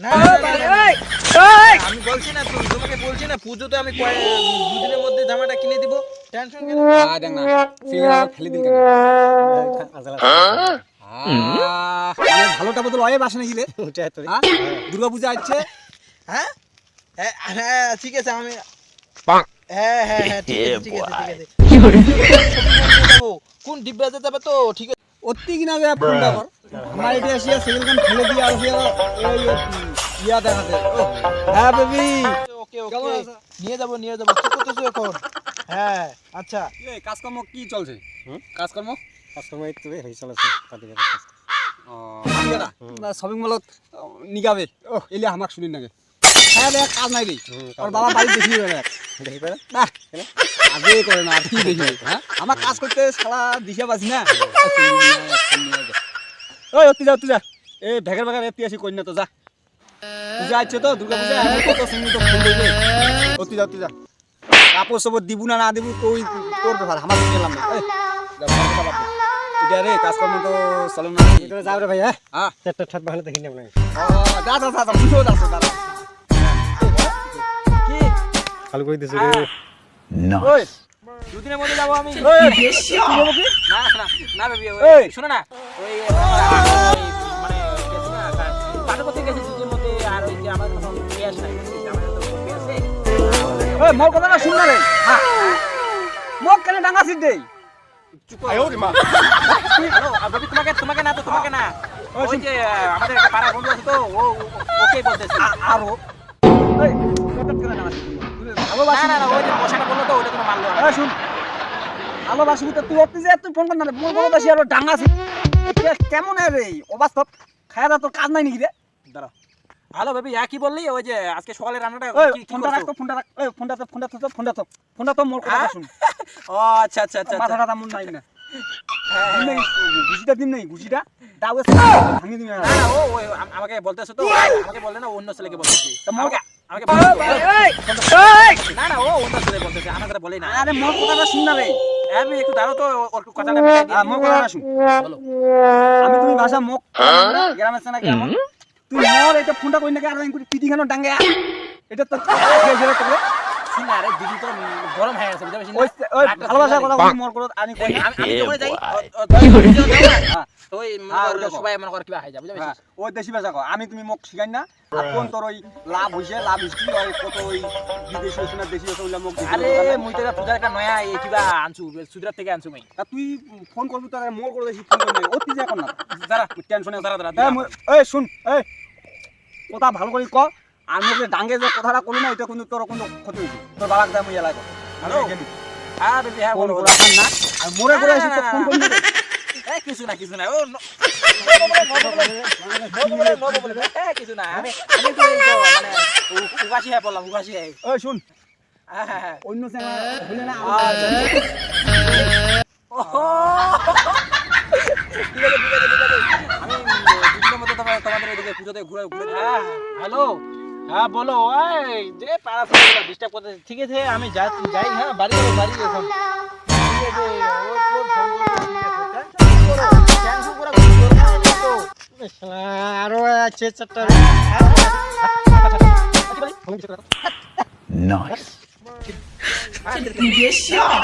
না, না, না, না, না। আমি বলছি না তো- তোমাকে বলছি না পুজোতে আমি দুদিনের মধ্যে জামাটা কিনে দিব। টেনশন কেন? আ দেখ না সিঙ্গার আবার ফেলে কেন? মানে ভালোটা বদল অয়ে বাসে নাকি রে? হ্যাঁ? দুর্গা পূজা আসছে। হ্যাঁ? হ্যাঁ হ্যাঁ ঠিক আছে আমি হ্যাঁ হ্যাঁ হ্যাঁ ঠিক আছে ঠিক আছে ঠিক আছে। যাব। কোন ডিব্বাতে যাবে তো? ঠিক আছে। অতি কিনা যায় ফোনটা কর আমার এটা আসিয়া সেগুলো ফেলে দিয়ে আর এই ইয়া দেখাতে। ও, হ্যাঁ বেবি। ওকে ওকে নিয়ে যাব নিয়ে যাব। কি করতেছো এখন। হ্যাঁ আচ্ছা। কাজকর্ম কি চলছে? কাজকর্ম? কাস্টমার তো হয়ে চলেছে। তাদের শপিং মলত নিগাবে। ও এলে আমাক শুনি নাগে। হ্যাঁ দেখ কাজ নাই আর বাবা বাড়ি দেখি দেখ। দেখি পারে। না আগে করে না আর দেখি? হ্যাঁ। আমার কাজ করতে সারা দিশা পাচ্ছি না। ওই অতি যা যা। এই ভেগের ভেগের কই না তো যা। পূজা আছে তো দুর্গা পূজা। কত তো অতি যা তুই যা। কাপড় সবর দিব না না দিব তুই তোর ব্যাপার আমার গেলাম না। এটা রে কাজকর্ম তো চলে না। রে ভাই হ্যাঁ? হ্যাঁ। ঠাট দেখি না আপনাকে। বুঝো যাচ্ছে দাঁড়া কি ভালো করে দিছো রে? ওই দুদিনের মধ্যে যাব আমি। ওই না না না বেবি এই। শোনো না ওই ওই, মানে গেছি না করতে গেছি দুদিনের মধ্যে আর ওই যে আমার তখন পেঁয়াজ নাই আমাদের তো পেঁয়াজ নেই ওই মোর কথা না শুন না রে। হ্যাঁ। মোক কেন ডাঙ্গা সিট দেই? তোমাকে তোমাকে না তো তোমাকে না। ওই যে আমাদের একটা পাড়ার বন্ধু আছে তো ও ও- ওকেই বলতেছে। আরও ভালোবাসি না না ওই যে মশাটা বলল তো ওটা তুমি মারলো না। শুন ভালোবাসি তো তুই অতি যে তুই ফোন কর না রে মোর ভালোবাসি আর ডাঙ্গা সিট কেমন রে অবাস্তব। খায়া দা তোর কাজ নাই নাকি রে? দাঁড়া। হ্যালো বেবি কি বললি? ওই যে আজকে সকালে রান্নাটা ওই কি- কি ফোনটা রাখ ফোনটা রাখ। ওই ফোনটা তো ফোনটা তো ফোনটা তো ফোনটা তো মোর কথা? শুন। ও আচ্ছা আচ্ছা আচ্ছা মাথা। নাই না। দিন নাই গুছিটা দিন নাই গুছিটা দাও ভাঙি দিবি না। না ও আমাকে বলতেছে তো আমাকে বললে না অন্য ছেলেকে বলতেছে। আমাকে না না ও অন্য ছেলে বলতেছে আমার বলে না আরে মোর কথাটা শুন না রে আমি একটু দাঁড়াও তো ওর কথাটা মেটাই দিই। মোর কথাটা শুন বলো আমি তুমি ভাষা মোক গ্রামের চেনা কেমন তুই মোর এটা ফোনটা কই নাকি আর আমি পিটি খানো ডাঙ্গে এটা তো খেয়ে তোকে শুন না রে দিদি তো গরম হয়ে গেছে বুঝতে পারছিস না? শুনে কথা মোর কথা আমি কই আমি না। যাই সবাই মনে কর কিবা হয়ে হ্যাঁ, দেশি ভাষা কও। আমি তুমি মোক শিখাই না। কোন তোর ওই লাভ হইছে? লাভ হিস্ট্রি ওই কত ওই বিদেশি হইছে না দেশি হইছে ওইলা মোক আরে মুই তো এটা একটা নয়া এই কিবা আনছু সুদরাত থেকে আনছু মই। তা তুই ফোন করবি তোর মোর করে দেশি ফোন করবি। অতি যে এখন না। দাঁড়া টেনশনে দাঁড়া দাঁড়া এই শুন এই। কথা ভালো করে ক আমি যে ডাঙ্গে যে কথাটা করি না এটা কিন্তু তোর কোনো ক্ষতি হইছে। তোর বাবাক দাম ইয়া লাগো হ্যালো? হ্যাঁ বেবি হ্যাঁ বলো না। আর মোরে করে আসি তো ফোন করবি। কিছু না কিছু না ও কিছু না আমি আমি তো এই তো মানে উ- উগাসি হয়ে উগাসি শুন হ্যাঁ হ্যাঁ হ্যাঁ অন্য আচ্ছা। আমি হ্যাঁ হ্যালো হ্যাঁ বলো ওই যে ডিস্টার্ব করতে ঠিক আছে আমি যাই হ্যাঁ বাড়ি যাব বাড়ি আরও আছে চারটা Nice. হ্যাঁ